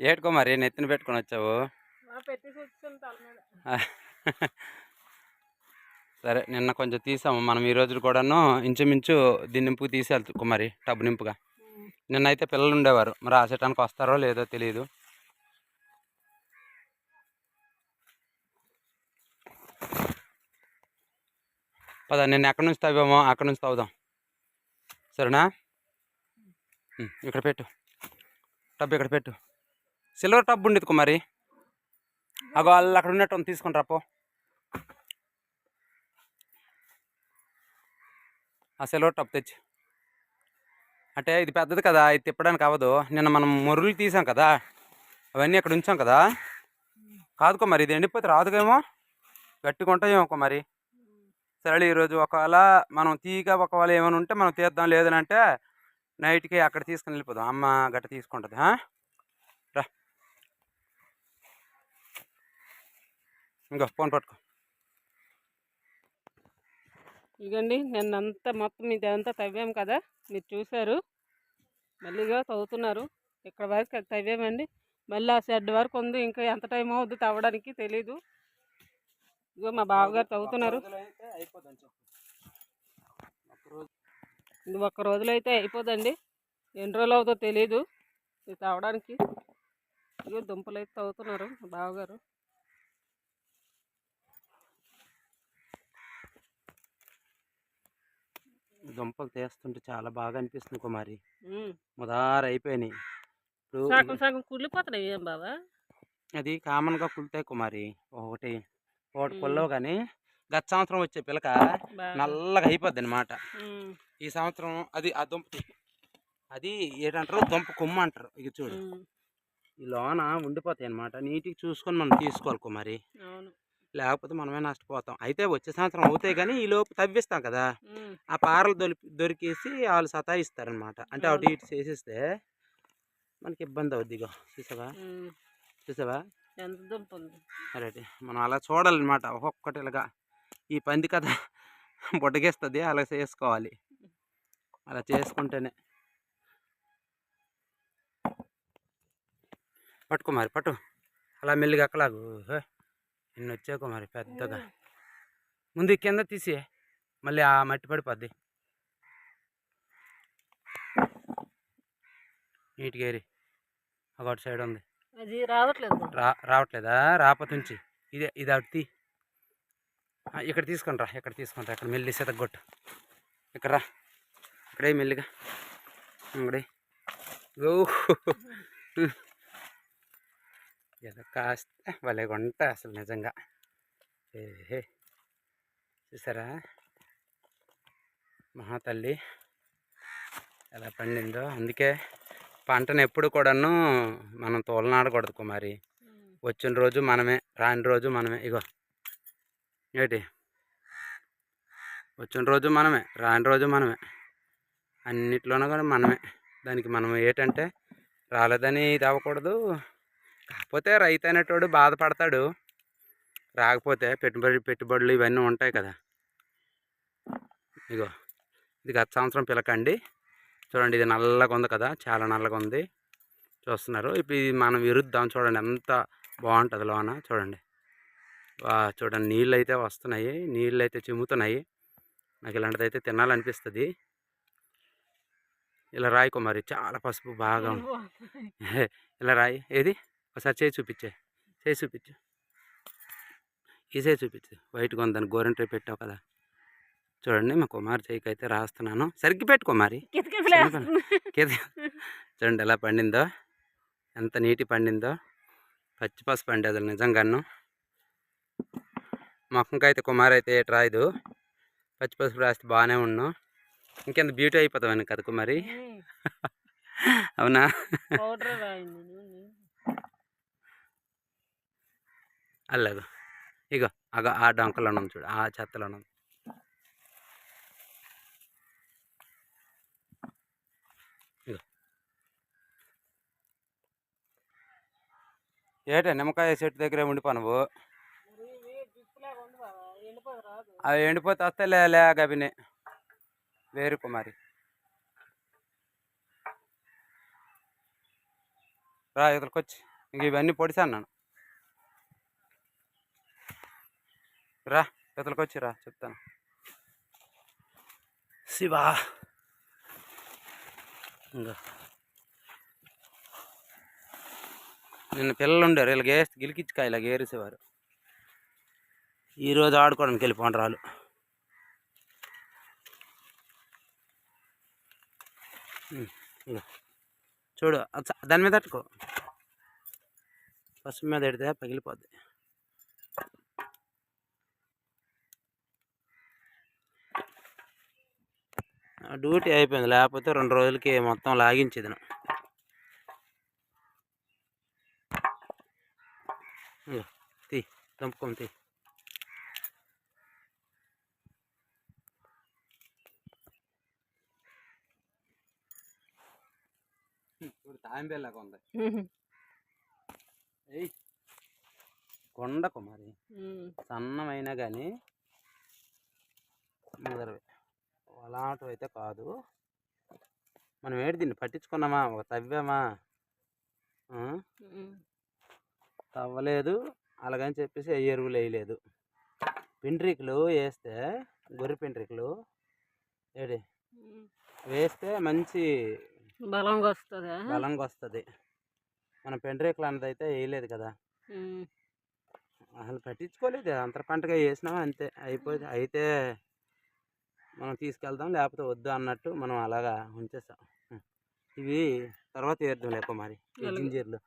ఏటుకో మరి నెత్తిన పెట్టుకొని వచ్చావు. సరే నిన్న కొంచెం తీసాము. మనం ఈ రోజు కూడాను ఇంచుమించు దీని నింపుకు తీసేళ్తు కుమారి టబ్బు నింపుగా. నిన్న అయితే పిల్లలు ఉండేవారు. మరి ఆసేటానికి వస్తారో లేదో తెలియదు పద నిన్న ఎక్కడి నుంచి తవ్వామో అక్కడి నుంచి తవ్వుదాం. సరేనా? ఇక్కడ పెట్టు. టబ్ ఇక్కడ పెట్టు. సిల్వర్ టబ్ ఉండేది కుమారి అగో వాళ్ళు అక్కడ ఉన్నట్టు ఉంది, తీసుకొని రాపో ఆ సిల్వర్ టబ్ తెచ్చు. అంటే ఇది పెద్దది కదా ఇది తిప్పడానికి అవ్వదు. నిన్న మనం మురులు తీసాం కదా అవన్నీ అక్కడ ఉంచాం కదా. కాదు కుమారి ఇది ఎండిపోతే రాదుకేమో గట్టిగా ఉంటాయేమో కుమారి సరే ఈరోజు ఒకవేళ మనం తీగ ఒకవేళ ఏమైనా ఉంటే మనం తీద్దాం లేదని అంటే నైట్కి అక్కడ తీసుకుని వెళ్ళిపోదాం. అమ్మ గట్ట తీసుకుంటుంది ఆ? రా ఇంకా ఫోన్ పట్టుకో. ఇగండి నిన్నంతా మొత్తం ఇదంతా తవ్వాం కదా మీరు చూశారు. మళ్ళీగా తవ్వుతున్నారు. ఇక్కడ వరకు అది తవ్వామండి? మళ్ళీ ఆ షెడ్ వరకు ఉంది ఇంకా ఎంత టైం అవుద్ది తవ్వడానికి తెలీదు. ఇగో మా బావగారు తవ్వుతున్నారు. ఇది ఒక్క రోజులో అయితే అయిపోదండి. ఎన్ని రోజులు అవుతుందో తెలీదు. ఇది తవ్వడానికి. ఇగో దుంపలు అయితే తవ్వుతున్నారు మా బావగారు. దుంపలు తీస్తుంటే చాలా బాగా అనిపిస్తుంది కుమారి. ముదారు అయిపోయినాయి సగం సగం కుళ్ళిపోతున్నాయి ఏం అది కామన్గా కుళ్తాయి కుమారి. ఒకటి ఒకటి. కుల్లవు కానీ గత సంవత్సరం వచ్చే పిలక. నల్లగా అయిపోద్ది అనమాట ఈ సంవత్సరం అది ఆ దుంప. అది ఏంటంటారు? దుంప కొమ్మ అంటారు. ఇక చూడు. ఈ లోన ఉండిపోతాయి అనమాట నీట్గా చూసుకొని మనం తీసుకోవాలి కుమారి. లేకపోతే మనమే నష్టపోతాం. అయితే వచ్చే సంవత్సరం అవుతాయి కానీ ఈ లోపు తవ్విస్తాం కదా! ఆ పారలు దొరికి దొరికేసి వాళ్ళు సతాయిస్తారనమాట అంటే అటు ఇటు చేసేస్తే మనకి ఇబ్బంది అవుద్ది ఇగో చూసావా. చూసావా రైట్ మనం అలా చూడాలన్నమాట ఒక్కొక్కటి ఇలాగా ఈ పంది కథ బొడ్డగేస్తుంది అలా చేసుకోవాలి. అలా చేసుకుంటేనే. పట్టుకో మరి పట్టు. అలా మెల్లిగా అక్కలాగు. నిన్ను వచ్చాకో మరి పెద్దగా. ముందు కింద తీసి మళ్ళీ ఆ మట్టి పడిపోద్ది. నీట్గా ఏరి. ఒకటి సైడ్ ఉంది. అది రావట్లేదు. రా రావట్లేదా? రాకపోతే ఉంచి. ఇదే ఇది అటు తీ. ఆ, ఇక్కడ తీసుకొని రా ఇక్కడ తీసుకొని రా. ఇక్కడ మెల్లి సెతగొట్టు ఇక్కడ రా. ఇక్కడే మెల్లిగా. ఇక్కడే గో ఏదో కాస్త భలే కొంట అసలు నిజంగా. ఏహే! చూసారా? మహాతల్లి ఎలా పండిందో. అందుకే పంటను ఎప్పుడు కూడాను మనం తోలనాడకూడదు కుమారి. వచ్చిన రోజు మనమే రాని రోజు మనమే. ఇగో. ఏంటి? వచ్చిన రోజు మనమే రాని రోజు మనమే. అన్నిట్లోనూ కూడా మనమే. దానికి మనం ఏంటంటే రాలేదని ఇది అవ్వకూడదు. కాకపోతే రైతు అనేటోడు బాధపడతాడు. రాకపోతే పెట్టుబడి పెట్టుబడులు ఇవన్నీ ఉంటాయి కదా. ఇగో ఇది గత సంవత్సరం పిలకండి. చూడండి ఇది నల్లగా ఉంది కదా చాలా నల్లగా ఉంది. చూస్తున్నారు. ఇప్పుడు ఇది మనం విరుద్దాం చూడండి ఎంత బాగుంటుంది లోన చూడండి. చూడండి నీళ్ళు అయితే వస్తున్నాయి నీళ్ళు అయితే చిమ్ముతున్నాయి. నాకు ఇలాంటిది అయితే తినాలనిపిస్తుంది. ఇలా రాయి కుమారి చాలా పసుపు బాగా. ఇలా రాయి ఏది? ఒకసారి చేయి చూపించే చేయి చూపించు. ఈ చేయి చూపించు. వైట్గా ఉందని గోరంటే పెట్టావు కదా. చూడండి మా కుమారి చేయికి అయితే రాస్తున్నాను. సరిగ్గా పెట్టు కుమారి కింద చూడండి ఎలా పండిందో. ఎంత నీటి పండిందో. పచ్చి పసుపు పండి అది నిజంగాను. మొక్కకి అయితే కుమార్ అయితే ఏటి రాయదు. పచ్చి పసుపు రాస్తే బాగానే ఉన్నాం. ఇంకెంత బ్యూటీ అయిపోతామని కదా కుమారి. అవునా? పౌడర్ రాయింది ఇగో అగ ఆ డొంకలో ఉన్నాం చూడు ఆ చెత్తలో ఉన్నాం ఇగో. ఏటే నిమ్మకాయ చెట్టు దగ్గరే ఉండిపో నువ్వు? అవి ఎండిపోతే వస్తే లే గబిని. వేరు కుమారి రా ఇతలకొచ్చి ఇంక ఇవన్నీ పొడిసాను అన్నాను రా ఇతలకు వచ్చి రా చెప్తాను. శివా. ఇంకా నిన్న పిల్లలు ఉండారు ఇలా వేస్తే గిలికిచ్చుకా ఇలా గేరేసేవారు ఈరోజు ఆడుకోవడానికి వెళ్ళిపోండి రాళ్ళు. చూడు దాని మీద తట్టుకో. పసుపు మీద పెడితే పగిలిపోద్ది. డ్యూటీ అయిపోయింది. లేకపోతే రెండు రోజులకి మొత్తం లాగించేది తీ దంపుకొని తీ. తాంబేలాగా ఉంది. ఏయ్ కొండ కుమారి ఉమ్. సన్నమైనా కానీ ముదరవి. అలాంటివి అయితే కాదు. మనం ఏంటి దీన్ని పట్టించుకున్నామా? ఒక తవ్వామా. తవ్వలేదు. అలాగని చెప్పేసి ఏ ఎరువులు వేయలేదు. పిండ్రికలు వేస్తే గొర్రె పిండ్రికలు ఏడి. వేస్తే మంచి బలంగా వస్తుందా? బలంగా వస్తుంది. మన పెండ్రేకులు అన్నది అయితే వేయలేదు కదా. అసలు పట్టించుకోలేదు. అంతర పంటగా వేసినామా? అంతే. అయిపోయింది. అయితే మనం తీసుకెళ్దాం లేకపోతే వద్దు అన్నట్టు మనం అలాగా ఉంచేస్తాం. ఇవి తర్వాత వేద్దాం లేక మరి. జింజీర్లు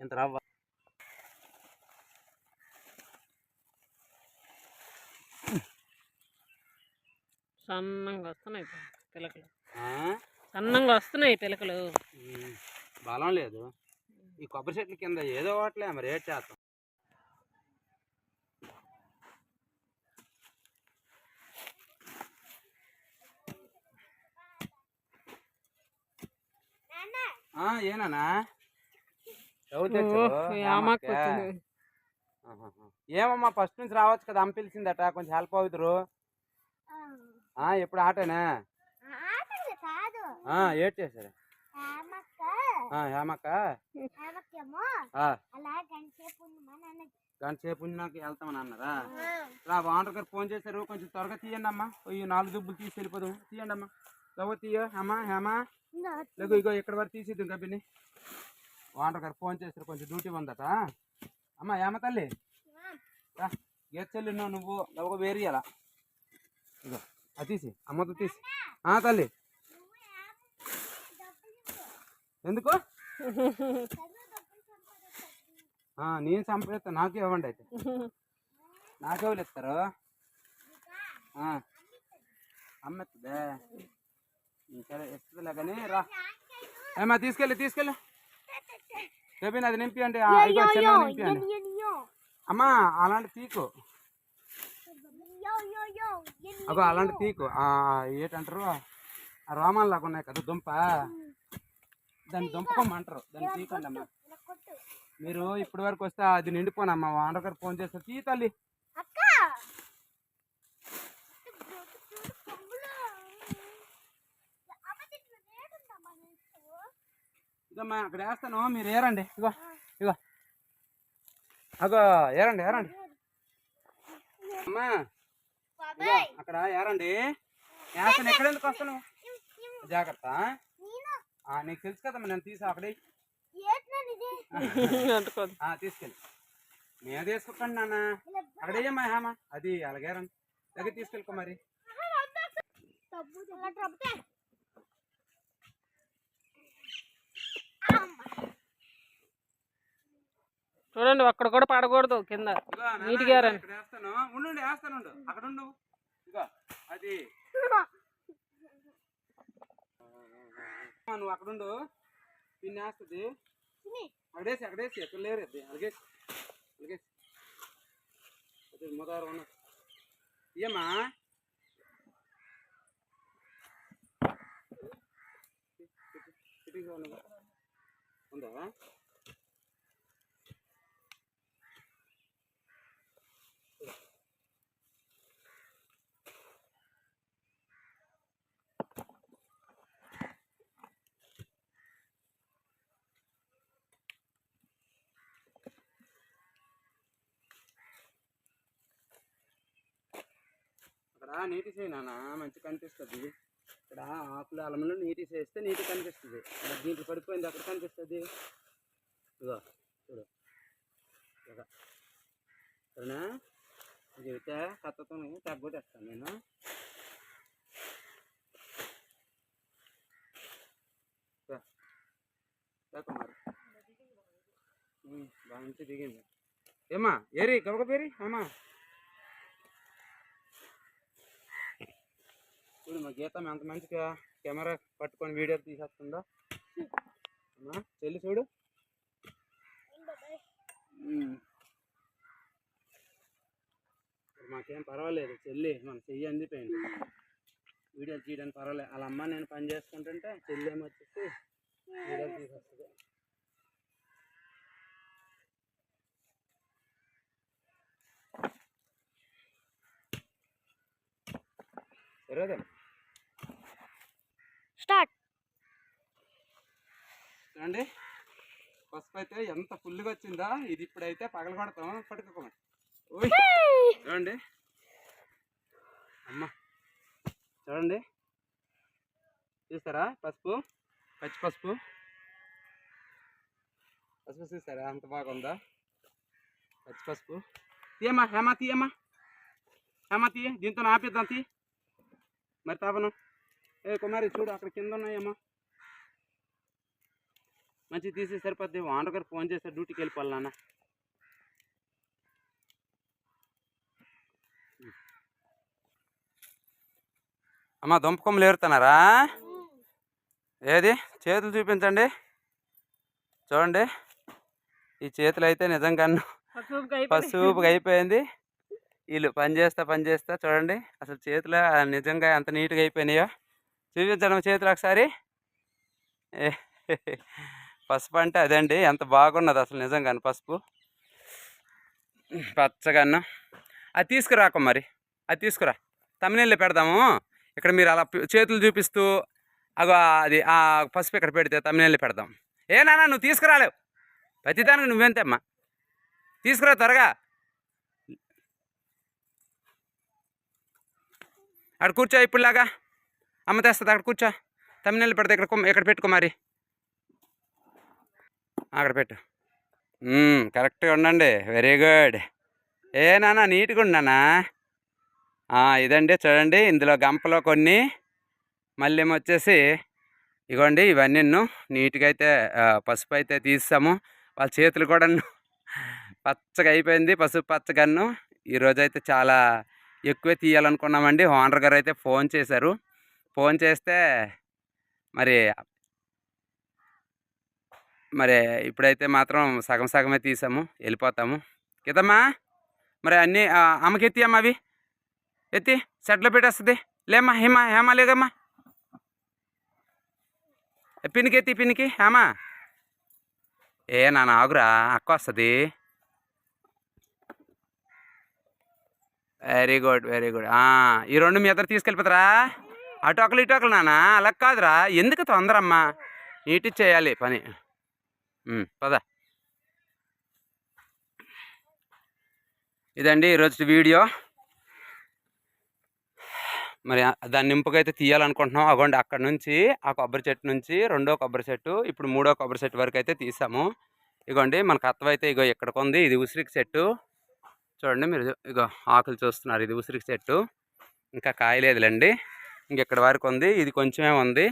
ఇంత రవ్వ సన్నంగా వస్తున్నాయి పిలకలు? సన్నంగా వస్తున్నాయి పిలకలు. బలం లేదు ఈ కొబ్బరి చెట్ల కింద ఏదో ఒకట్లే మరి ఏడ్ చేస్తాం ఏమమ్మా ఫస్ట్ నుంచి రావచ్చు కదా అమ్మ పిలిచిందట కొంచెం హెల్ప్ అవుతురు ఆ, ఎప్పుడు ఆటేనా ఏడ్ చేశారు హేమక్క గంట సేపు ఉన్నాక వెళ్తామని అన్నారా రా వాంటర్ గారు ఫోన్ చేశారు. కొంచెం త్వరగా తీయండి అమ్మా నాలుగు దుబ్బులు తీసి వెళ్ళిపోదాం తీయండి అమ్మా లవ్ తీయ అమ్మా హేమా. ఇంకా లేకు ఇగో ఇక్కడ వరకు తీసిద్దాం కబిని వాంటర్ గారు ఫోన్ చేశారు కొంచెం డ్యూటీ ఉందట. అమ్మా ఏమ తల్లి. చెల్లి నువ్వు. లవగా వేరు ఇగో అది తీసి అమ్మతో తీసి. ఆ తల్లి. ఎందుకు? నేను సంపాదిస్తా నాకు ఇవ్వండి అయితే. నాకెవరు ఇస్తారు ఆ, కానీ రా. ఏమా తీసుకెళ్ళి తీసుకెళ్ళు. చెప్పింది అది నింపి అంటే ఇగో చిన్న నింపియండి. అమ్మా అలాంటి తీకు. అగో అలాంటి తీకు. ఏంటంటారు? ఆ రోమాలు లాగా ఉన్నాయి కదా దుంప. దాన్ని దుంపకోమంటారు దాన్ని తీకండి అమ్మా. మీరు ఇప్పటి వరకు వస్తే అది నిండిపోనమ్మా వాండర్ గారు ఫోన్ చేస్తే తీ తల్లి అక్క ఇదమ్మా అక్కడ వేస్తాను. మీరు ఏరండి. ఇగో ఇగో అగో ఏరండి ఏరండి. అమ్మా ఇగో అక్కడ ఏరండి. వేస్తాను. ఎక్కడ ఎందుకు వస్తాను? జాగ్రత్త. నీకు తెలుసు కదమ్మా నేను తీసా అక్కడే. తీసుకెళ్ళి. మీద వేసుకుంటాను నాన్న. అక్కడేయమ్మా హేమ? అది అలాగే రండి దగ్గర తీసుకెళ్ళుకో మరి. చూడండి ఒక్కడ కూడా పడకూడదు కింద నీట్గా రండి. ఇక్కడ వేస్తాను అక్కడ ఉండు ఇగో అది నువ్వు అక్కడ ఉండు పిన్ని వేస్తుంది అక్కడేసి అక్కడేసి ఎక్కడ లేరు అది అలాగేసి అలాగేసి అది మొదలు ఉన్న ఏమ్మా ఇటుగా ఇక్కడ నీటి చేయనా మంచి కనిపిస్తుంది. ఇక్కడ ఆకులు అలములు నీటి చేస్తే నీటి కనిపిస్తుంది. దీంట్లో పడిపోయింది అక్కడ కనిపిస్తుంది. ఇదో చూడు. సరేనా? ఇది కత్తతో తగ్గొట్టేస్తాను నేను. బాగా దిగింది. ఏమా ఏరి గబగ పేరి అమ్మా. చూడు మా గీతం ఎంత మంచిగా కెమెరా పట్టుకొని వీడియో తీసేస్తుందో. అమ్మా చెల్లి చూడు. మాకేం పర్వాలేదు చెల్లి మన చెయ్యి అందిపోయింది. వీడియో తీయడానికి పర్వాలేదు. వాళ్ళ అమ్మ నేను పని చేసుకుంటుంటే చెల్లి ఏమో వచ్చేసి వీడియో తీసేస్తుంది. సరేదండి స్టార్ట్. చూడండి. పసుపు అయితే ఎంత ఫుల్గా వచ్చిందా? ఇది ఇప్పుడైతే పగలగొడతాం. పట్టుకోమని ఓయ్. చూడండి. అమ్మ. చూడండి. చూస్తారా పసుపు? పచ్చి పసుపు? పసుపు చూస్తారా అంత బాగుందా? పచ్చి పసుపు. తీయమ్మా హేమా తీయమ్మా. హేమా తీయ. దీంతో ఆపిద్దాం తీ మరి తాపను. ఏ కుమారి చూడు అక్కడ కింద ఉన్నాయమ్మా. మంచి తీసి సరిపోద్ది. ఓనర్ గారు ఫోన్ చేస్తే డ్యూటీకి వెళ్ళిపోవాలన్నా అమ్మా అమ్మ దుంప ఏరుతున్నారా? ఏది? చేతులు చూపించండి. చూడండి. ఈ చేతులు అయితే నిజంగా పసుపుగా అయిపోయింది. వీళ్ళు పని చేస్తా పని చేస్తా చూడండి. అసలు చేతులు నిజంగా ఎంత నీట్గా అయిపోయినాయో. చూపించడం చేతులు ఒకసారి. ఏ, పసుపు అంటే అదండి ఎంత బాగున్నది అసలు నిజంగానే పసుపు. పచ్చగాను అది తీసుకురాక మరి అది తీసుకురా. తమిళనీళ్ళు పెడదాము. ఇక్కడ మీరు అలా చేతులు చూపిస్తూ అగో అది ఆ పసుపు ఇక్కడ పెడితే తమిళనీళ్ళు పెడదాం. ఏ నాన్న నువ్వు తీసుకురాలేవు. ప్రతిదానికి నువ్వెంతమ్మా? తీసుకురా త్వరగా. అక్కడ కూర్చో ఇప్పుడులాగా. అమ్మ తెస్తుంది అక్కడ కూర్చో. తమిళనాడు పెడితే ఇక్కడ ఇక్కడ పెట్టుకో మరి అక్కడ పెట్టు. కరెక్ట్గా ఉండండి. Very good. ఏ నాన్న నీట్గా ఉండనా ఇదండి చూడండి ఇందులో గంపలో కొన్ని. మళ్ళీ వచ్చేసి ఇగోండి ఇవన్నీ నీట్గా అయితే పసుపు అయితే తీసాము వాళ్ళ చేతులు కూడా పచ్చగా అయిపోయింది పసుపు పచ్చగన్ను. ఈరోజైతే చాలా ఎక్కువే తీయాలనుకున్నామండి. ఓనర్ గారు అయితే ఫోన్ చేశారు. ఫోన్ చేస్తే మరి మరి ఇప్పుడైతే మాత్రం సగం సగమే తీసాము వెళ్ళిపోతాము. కదమ్మా మరి అన్నీ అమ్మకి ఎత్తి అమ్మ అవి. ఎత్తి సెట్లో పెట్టేస్తుంది. లేమ్మా హేమా హేమా లేదమ్మా. పినికి ఎత్తి పినికి హేమా ఏ నాన్న ఆగురా అక్క వస్తుంది. Very good very good. ఈ రెండు మీ ఇద్దరు తీసుకెళ్ళిపోతారా? అటు ఒకరు ఇటు ఒకరు నాన్న అలా కాదురా. ఎందుకు తొందరమ్మా? నీటి చేయాలి పని. పద. ఇదండి ఈరోజు వీడియో. మరి దాని నింపుకైతే తీయాలనుకుంటున్నాం. అగోండి అక్కడ నుంచి ఆ కొబ్బరి చెట్టు నుంచి రెండో కొబ్బరి చెట్టు ఇప్పుడు మూడో కొబ్బరి చెట్టు వరకు అయితే తీసాము. ఇగోండి మన కత్వ అయితే ఇగో ఇక్కడికి ఉంది. ఇది ఉసిరికి చెట్టు. చూడండి మీరు ఇగో ఆకులు చూస్తున్నారు. ఇది ఉసిరికి చెట్టు. ఇంకా కాయలేదులేండి. ఇంకెక్కడ వరకు ఉంది. ఇది కొంచెమే ఉంది.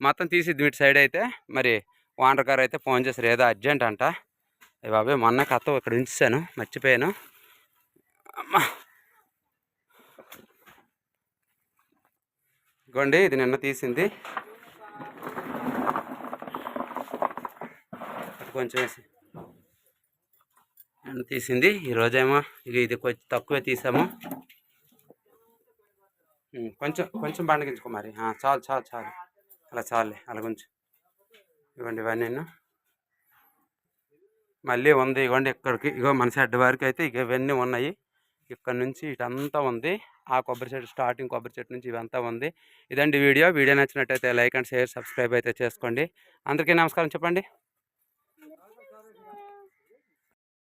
మొత్తం తీసి ఇటు సైడ్ అయితే. మరి ఓనర్ గారు అయితే ఫోన్ చేశారు. ఏదో అర్జెంట్ అంట. అయ్య బాబాయ్ మొన్న కథ ఇక్కడ ఉంచాను మర్చిపోయాను. అమ్మా. ఇగోండి ఇది నిన్న తీసింది. కొంచెం వేసి. నిన్న తీసింది. ఈరోజేమో ఇక ఇది కొంచెం తక్కువే తీసాము. కొంచెం కొంచెం పండగించుకో మరి. చాలు చాలు చాలు. అలా చాలే అలా కొంచెం ఇవ్వండి ఇవన్నీ మళ్ళీ ఉంది ఇవ్వండి ఇక్కడికి. ఇగో మన సైడ్ వరకు అయితే ఇక ఇవన్నీ ఉన్నాయి. ఇక్కడ నుంచి ఇటంతా ఉంది. ఆ కొబ్బరి చెట్టు స్టార్టింగ్ కొబ్బరి చెట్టు నుంచి ఇవంతా ఉంది. ఇదండి వీడియో. వీడియో నచ్చినట్టయితే లైక్ అండ్ షేర్ సబ్స్క్రైబ్ అయితే చేసుకోండి. అందరికీ నమస్కారం చెప్పండి.